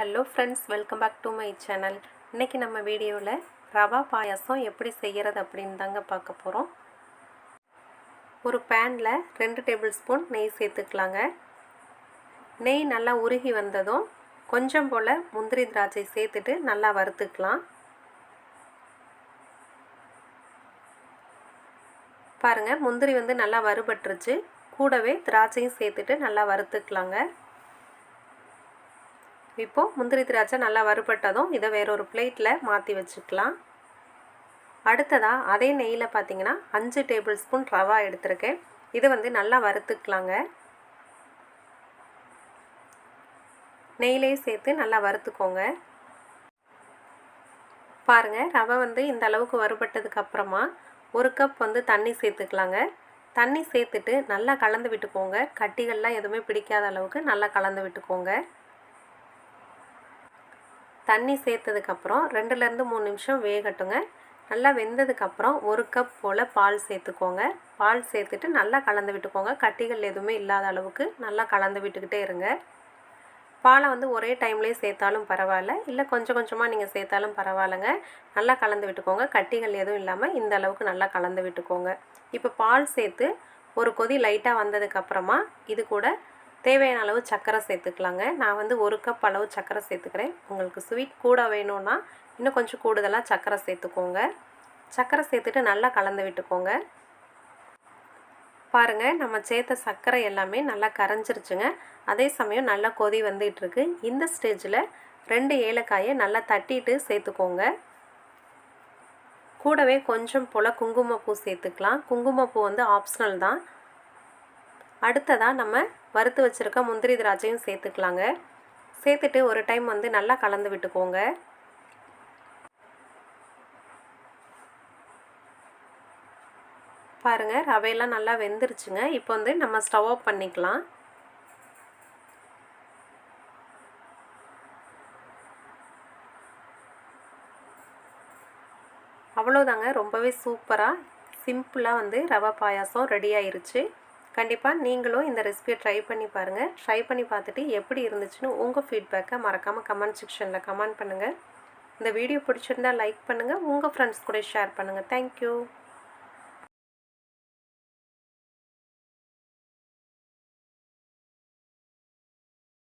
Hello friends welcome back to my channel இன்றைக்கி நம்ம வீடியோவில் ரவா பாயாசம் எப்படி செய்கிறது அப்படின்னு தாங்க பார்க்க போகிறோம் ஒரு பேனில் ரெண்டு டேபிள் ஸ்பூன் நெய் சேர்த்துக்கலாங்க. நெய் நல்லா உருகி வந்ததும் கொஞ்சம் போல் முந்திரி திராட்சை சேர்த்துட்டு நல்லா வறுத்துக்கலாம். பாருங்கள் முந்திரி வந்து நல்லா வறுபட்டுருச்சு. கூடவே திராட்சையும் சேர்த்துட்டு நல்லா வறுத்துக்கலாங்க. இப்போது முந்திரி திராட்சை நல்லா வறுபட்டதும் இதை வேறொரு பிளேட்டில் மாற்றி வச்சுக்கலாம். அடுத்ததாக அதே நெய்யில் பார்த்தீங்கன்னா அஞ்சு டேபிள் ஸ்பூன் ரவா எடுத்திருக்கேன். இது வந்து நல்லா வறுத்துக்கலாங்க. நெய்லேயே சேர்த்து நல்லா வறுத்துக்கோங்க. பாருங்கள் ரவை வந்து இந்த அளவுக்கு வறுபட்டதுக்கு அப்புறமா ஒரு கப் வந்து தண்ணி சேர்த்துக்கலாங்க. தண்ணி சேர்த்துட்டு நல்லா கலந்து விட்டுக்கோங்க. கட்டிகள்லாம் எதுவுமே பிடிக்காத அளவுக்கு நல்லா கலந்து விட்டுக்கோங்க. தண்ணி சேர்த்ததுக்கப்புறம் ரெண்டுலேருந்து மூணு நிமிஷம் வேகட்டுங்க. நல்லா வெந்ததுக்கப்புறம் ஒரு கப் போல் பால் சேர்த்துக்கோங்க. பால் சேர்த்துட்டு நல்லா கலந்து விட்டுக்கோங்க. கட்டிகள் எதுவுமே இல்லாத அளவுக்கு நல்லா கலந்து விட்டுக்கிட்டே இருங்க. பாலை வந்து ஒரே டைம்லேயே சேர்த்தாலும் பரவாயில்ல. இல்லை கொஞ்சம் கொஞ்சமாக நீங்கள் சேர்த்தாலும் பரவாயில்லைங்க. நல்லா கலந்து விட்டுக்கோங்க. கட்டிகள் எதுவும் இல்லாமல் இந்த அளவுக்கு நல்லா கலந்து விட்டுக்கோங்க. இப்போ பால் சேர்த்து ஒரு கொதி லைட்டாக வந்ததுக்கப்புறமா இது கூட தேவையான அளவு சர்க்கரை சேர்த்துக்கலாங்க. நான் வந்து ஒரு கப் அளவு சர்க்கரை சேர்த்துக்கிறேன். உங்களுக்கு ஸ்வீட் கூட வேணும்னா இன்னும் கொஞ்சம் கூடுதலாக சர்க்கரை சேர்த்துக்கோங்க. சர்க்கரை சேர்த்துட்டு நல்லா கலந்து விட்டுக்கோங்க. பாருங்கள் நம்ம சேர்த்த சர்க்கரை எல்லாமே நல்லா கரைஞ்சிருச்சுங்க. அதே சமயம் நல்லா கொதி வந்துகிட்ருக்கு இந்த ஸ்டேஜில் ரெண்டு ஏலக்காயை நல்லா தட்டிட்டு சேர்த்துக்கோங்க. கூடவே கொஞ்சம் போல் குங்குமப்பூ சேர்த்துக்கலாம். குங்குமப்பூ வந்து ஆப்ஷனல் தான். அடுத்ததாக நம்ம வறுத்து வச்சுருக்க முந்திரி திராட்சையும் சேர்த்துக்கலாங்க. சேர்த்துட்டு ஒரு டைம் வந்து நல்லா கலந்து விட்டுக்கோங்க. பாருங்கள் ரவையெல்லாம் நல்லா வெந்துருச்சுங்க. இப்போ வந்து நம்ம ஸ்டவ் ஆஃப் பண்ணிக்கலாம். அவ்வளோதாங்க. ரொம்பவே சூப்பராக சிம்பிளாக வந்து ரவை பாயாசம் ரெடி ஆயிருச்சு. கண்டிப்பாக நீங்களும் இந்த ரெசிபியை ட்ரை பண்ணி பாருங்கள் ட்ரை பண்ணி பார்த்துட்டு எப்படி இருந்துச்சுன்னு உங்கள் ஃபீட்பேக்கை மறக்காமல் கமெண்ட் செக்ஷனில் கமெண்ட் பண்ணுங்கள் இந்த வீடியோ பிடிச்சிருந்தால் லைக் பண்ணுங்கள் உங்கள் ஃப்ரெண்ட்ஸ் கூட ஷேர் பண்ணுங்கள் தேங்க்யூ